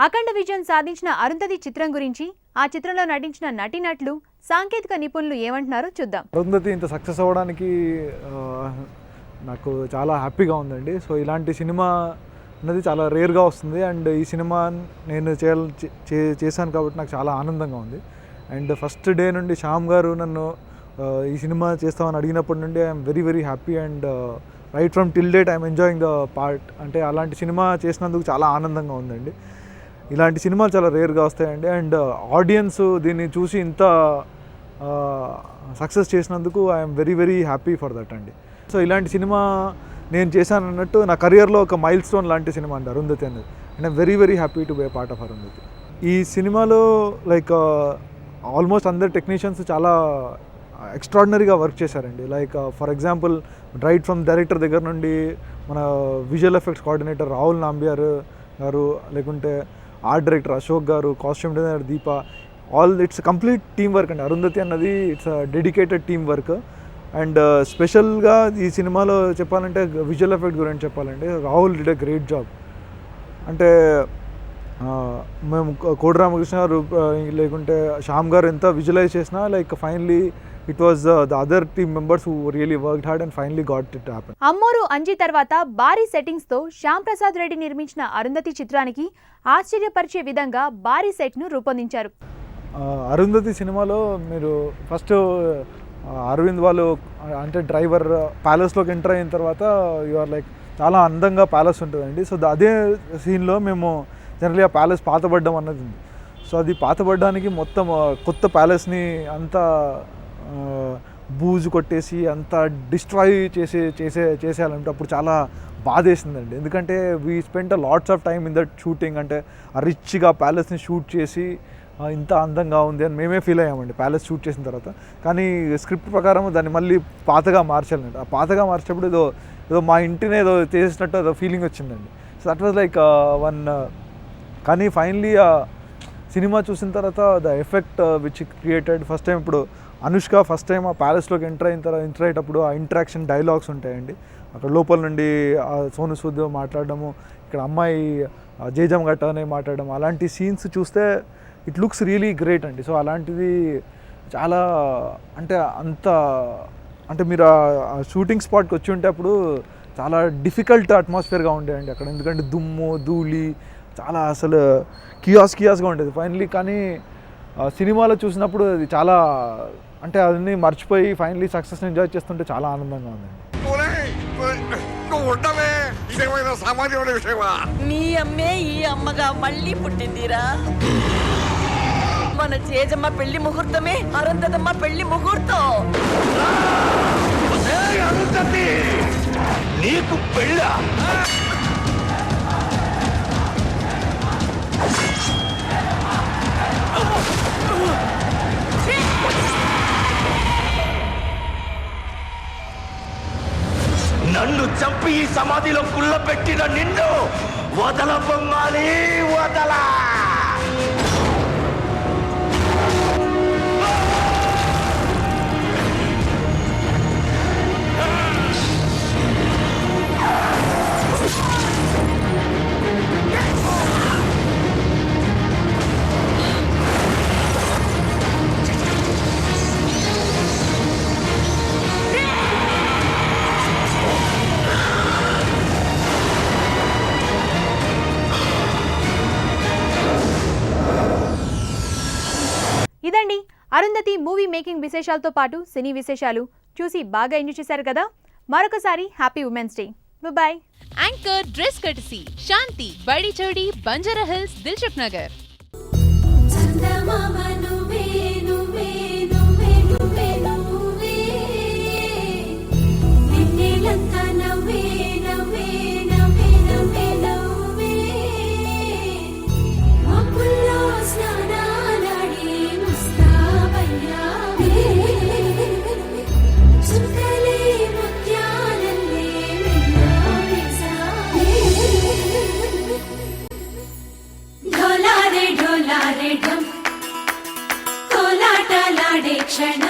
అఖండ విజయం సాధించిన అరుంధతి చిత్రం గురించి ఆ చిత్రంలో నటించిన నటీనటులు సాంకేతిక నిపుణులు ఏమంటున్నారో చూద్దాం. అరుంధతి ఇంత సక్సెస్ అవ్వడానికి నాకు చాలా హ్యాపీగా ఉందండి. సో ఇలాంటి సినిమా అన్నది చాలా రేర్గా వస్తుంది. అండ్ ఈ సినిమా నేను చేయాలి చే- చేశాను కాబట్టి నాకు చాలా ఆనందంగా ఉంది. అండ్ ఫస్ట్ డే నుండి శ్యామ్ గారు నన్ను ఈ సినిమా చేస్తామని అడిగినప్పటి నుండి I'm very very happy. And right from till date I'm enjoying the part అంటే అలాంటి సినిమా చేసినందుకు చాలా ఆనందంగా ఉందండి. ఇలాంటి సినిమాలు చాలా రేర్గా వస్తాయండి. అండ్ uh, ఆడియన్స్ దీన్ని చూసి ఇంత uh, సక్సెస్ చేసినందుకు I'm very very happy for that అండి. సో ఇలాంటి సినిమా నేను చేశాను అన్నట్టు నా కెరియర్లో ఒక మైల్ స్టోన్ లాంటి సినిమా అండి అరుంధతి అనేది and I'm very very happy to be part of Arundhati. ఈ సినిమాలో లైక్ uh, ఆల్మోస్ట్ అందరు టెక్నీషియన్స్ చాలా ఎక్స్ట్రాడినరీగా వర్క్ చేశారండి. Like for example right from director దగ్గర నుండి మన visual effects coordinator Rahul Nambiar గారు లేకుంటే ఆర్ట్ డైరెక్టర్ అశోక్ గారు costume designer Deepa all it's complete team work అండి. అరుంధతి అన్నది it's dedicated team work and స్పెషల్గా ఈ సినిమాలో చెప్పాలంటే విజువల్ ఎఫెక్ట్ గురించి చెప్పాలంటే Rahul did a great job అంటే మేము కోడి రామకృష్ణ గారు లేకుంటే శ్యామ్ గారు ఎంత విజువలైజ్ చేసినా like finally it was the other team members who really work hard and finally got it happen Ammoru Anji తర్వాత భారీ సెట్టింగ్స్తో శ్యామ్ ప్రసాద్ రెడ్డి నిర్మించిన అరుంధతి చిత్రానికి ఆశ్చర్యపరిచే విధంగా భారీ సెట్ను రూపొందించారు. అరుంధతి సినిమాలో మీరు ఫస్ట్ అరవింద్ వాళ్ళు అంటే డ్రైవర్ ప్యాలెస్లోకి ఎంటర్ అయిన తర్వాత ఆర్ లైక్ చాలా అందంగా ప్యాలెస్ ఉంటుందండి. సో అదే సీన్లో మేము జనరల్గా ప్యాలెస్ పాతబడ్డం అన్నది ఉంది. సో అది పాతబడ్డానికి మొత్తం కొత్త ప్యాలెస్ని అంతా బూజు కొట్టేసి అంతా డిస్ట్రాయ్ చేసే చేసే చేసేయాలంటే అప్పుడు చాలా బాధేసిందండి. ఎందుకంటే we spend lots of time in that shooting అంటే ఆ రిచ్గా ప్యాలెస్ని షూట్ చేసి ఇంత అందంగా ఉంది అని మేమే ఫీల్ అయ్యామండి ప్యాలెస్ షూట్ చేసిన తర్వాత. కానీ స్క్రిప్ట్ ప్రకారం దాన్ని మళ్ళీ పాతగా మార్చాలండి. ఆ పాతగా మార్చేటప్పుడు ఏదో ఏదో మా ఇంటిని ఏదో చేసినట్టు ఏదో ఫీలింగ్ వచ్చిందండి. So that was like one కానీ ఫైనలీ సినిమా చూసిన తర్వాత the effect which created first time ఇప్పుడు అనుష్క ఫస్ట్ టైం ఆ ప్యాలెస్లోకి ఎంటర్ అయిన తర్వాత ఎంటర్ అయ్యేటప్పుడు ఆ ఇంటరాక్షన్ డైలాగ్స్ ఉంటాయండి. అక్కడ లోపల నుండి ఆ సోను సూద్ మాట్లాడడము ఇక్కడ అమ్మాయి ఆ జేజం గట్ట అనే మాట్లాడడం అలాంటి సీన్స్ చూస్తే ఇట్ లుక్స్ రియలీ గ్రేట్ అండి. సో అలాంటిది చాలా అంటే అంత అంటే మీరు ఆ షూటింగ్ స్పాట్కి వచ్చి ఉంటే అప్పుడు చాలా డిఫికల్ట్ అట్మాస్ఫియర్గా ఉండేయండి అక్కడ. ఎందుకంటే దుమ్ము ధూళి చాలా అసలు కియాస్ కియాస్గా ఉండేది. ఫైనలీ కానీ సినిమాలో చూసినప్పుడు అది చాలా అంటే అన్నీ మర్చిపోయి ఫైనలీ సక్సెస్ ఎంజాయ్ చేస్తుంటే చాలా ఆనందంగా విషయమా? మీ అమ్మే ఈ అమ్మగా మళ్ళీ పుట్టిందిరా. మన చేజమ్మ పెళ్ళి ముహూర్తమే అరుంధతమ్మ పెళ్ళి ముహూర్తం. నీకు పెళ్ళ? నన్ను చంపి ఈ సమాధిలో కుళ్ళ పెట్టిన నిన్ను వదల బొమ్మాలి వదల. అరుంధతి మూవీ మేకింగ్ విశేషాలతో పాటు సినీ విశేషాలు చూసి బాగా ఎంజాయ్ చేశారు కదా? మరొకసారి happy women's day. Boy anchor dress కటిసి శాంతి బడి చౌడి బంజారా హిల్స్ దిల్షుక్ నగర్ కోలాటలాడే క్షణ.